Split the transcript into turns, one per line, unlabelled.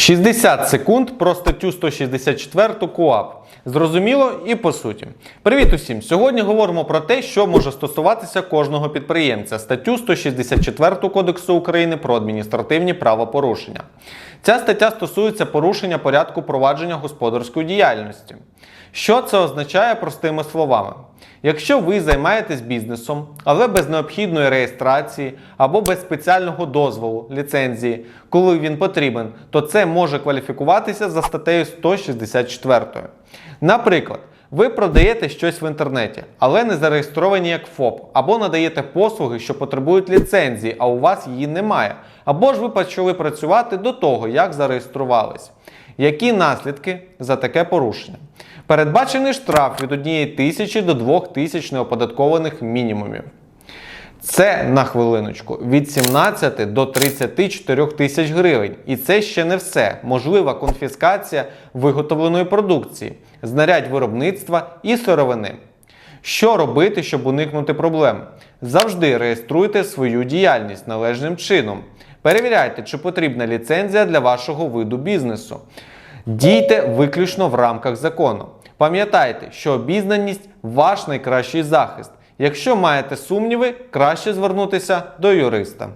60 секунд про статтю 164 КУАП. Зрозуміло і по суті. Привіт усім! Сьогодні говоримо про те, що може стосуватися кожного підприємця. Статтю 164 Кодексу України про адміністративні правопорушення. Ця стаття стосується порушення порядку провадження господарської діяльності. Що це означає простими словами? Якщо ви займаєтесь бізнесом, але без необхідної реєстрації або без спеціального дозволу, ліцензії, коли він потрібен, то це може кваліфікуватися за статтею 164. Наприклад, ви продаєте щось в інтернеті, але не зареєстровані як ФОП, або надаєте послуги, що потребують ліцензії, а у вас її немає. Або ж ви почали працювати до того, як зареєструвались. Які наслідки за таке порушення? Передбачений штраф від 1 тисячі до 2 тисяч неоподаткованих мінімумів. Це на хвилиночку від 17 до 34 тисяч гривень. І це ще не все. Можлива конфіскація виготовленої продукції, знарядь виробництва і сировини. Що робити, щоб уникнути проблем? Завжди реєструйте свою діяльність належним чином. Перевіряйте, чи потрібна ліцензія для вашого виду бізнесу. Дійте виключно в рамках закону. Пам'ятайте, що обізнаність ваш найкращий захист. Якщо маєте сумніви, краще звернутися до юриста.